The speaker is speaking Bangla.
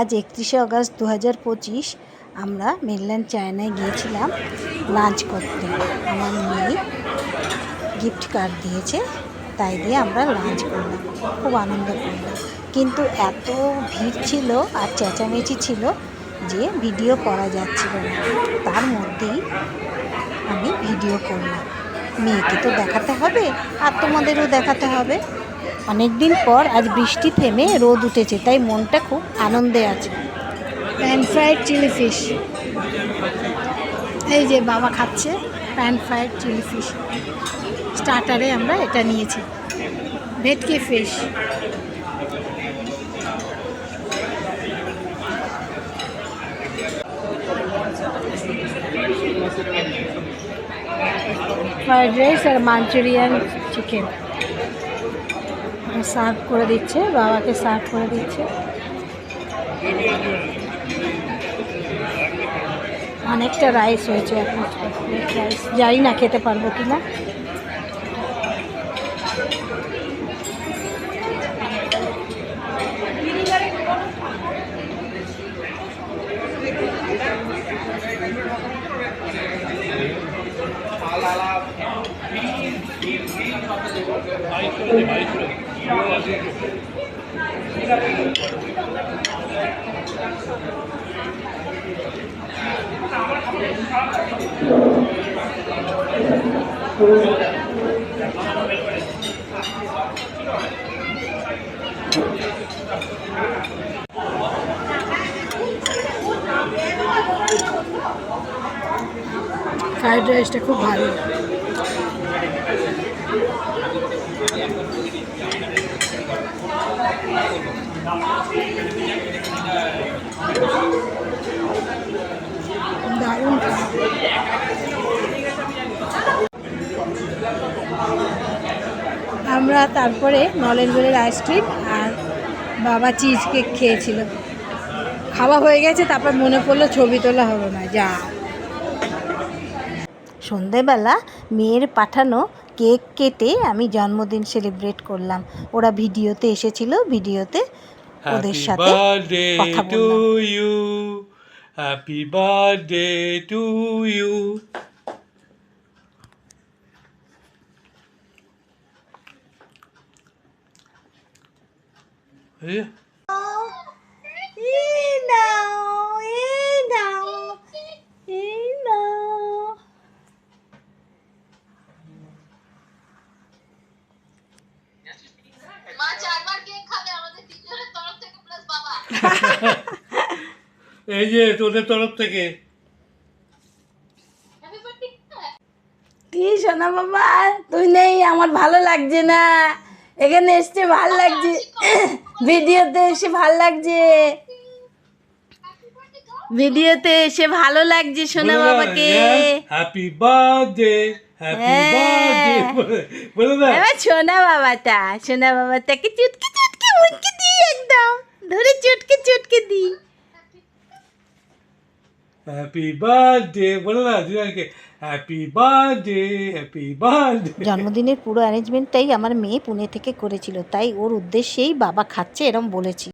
আজ একত্রিশে আগস্ট দু হাজার পঁচিশ আমরা মেনল্যান্ড চায়নায় গিয়েছিলাম লাঞ্চ করতে। আমার মেয়ে গিফট কার্ড দিয়েছে, তাই দিয়ে আমরা লাঞ্চ করলাম। খুব আনন্দ করলাম। কিন্তু এত ভিড় ছিল আর চেঁচামেচি ছিল যে ভিডিও করা যাচ্ছিল না। তার মধ্যেই আমি ভিডিও করলাম। মেয়েকে তো দেখাতে হবে আর তোমাদেরও দেখাতে হবে। অনেক দিন পর আজ বৃষ্টি থেমে রোদ উঠেছে, তাই মনটা খুব আনন্দে আছে। প্যান ফ্রাইড চিলি ফিশ এই যে বাবা খাচ্ছে প্যান ফ্রাইড চিলি ফিশ স্টার্টারে আমরা এটা নিয়েছি। ভেটকি ফিশ ফ্রাইড রাইস আর মাঞ্চুরিয়ান চিকেন সার্ভ করে দিচ্ছে, বাবাকে সার্ভ করে দিচ্ছে। অনেকটা রাইস হয়েছে এখন। রাইস জানি না খেতে পারব কি না। ফ্রাইড রাইসটা খুব ভালো। দারুণ আমরা তারপরে নলেন গুলের আইসক্রিম আর বাবা চিজ কেক খেয়েছিল। খাওয়া হয়ে গেছে, তারপর মনে পড়ল ছবি তোলা হলো না, যা। সন্ধেবেলা মেয়ের পাঠানো কেক কেটে আমি জন্মদিন সেলিব্রেট করলাম ওরা ভিডিওতে এসেছিল ভিডিওতে ওদের সাথে কথা বললাম. Happy birthday to you. Yeah. এই নাও এই নাও এই নাও মা চারবার কেক খাবে আমাদের তিনজনের তরফ থেকে প্লাস বাবা এই যে তোদের তরফ থেকে। কি শোনা বাবা তুই নেই আমার ভালো লাগছে না। এখানে এসছে ভালো লাগছে। ভিডিওতে এসে ভালো লাগছে। ভিডিওতে এসে ভালো লাগছে সোনা বাবাকে। Happy birthday happy. বার্থডে বলে না এবার সোনা বাবাটা সোনা বাবাটাকে চুটকে চুটকে মুটকে একদম। ধরে চুটকে চুটকে হ্যাপি জন্মদিনের পুরো অ্যারেঞ্জমেন্টটাই আমার মেয়ে পুনে থেকে করেছিল, তাই ওর উদ্দেশ্যেই বাবা খাচ্ছে এরম বলেছি।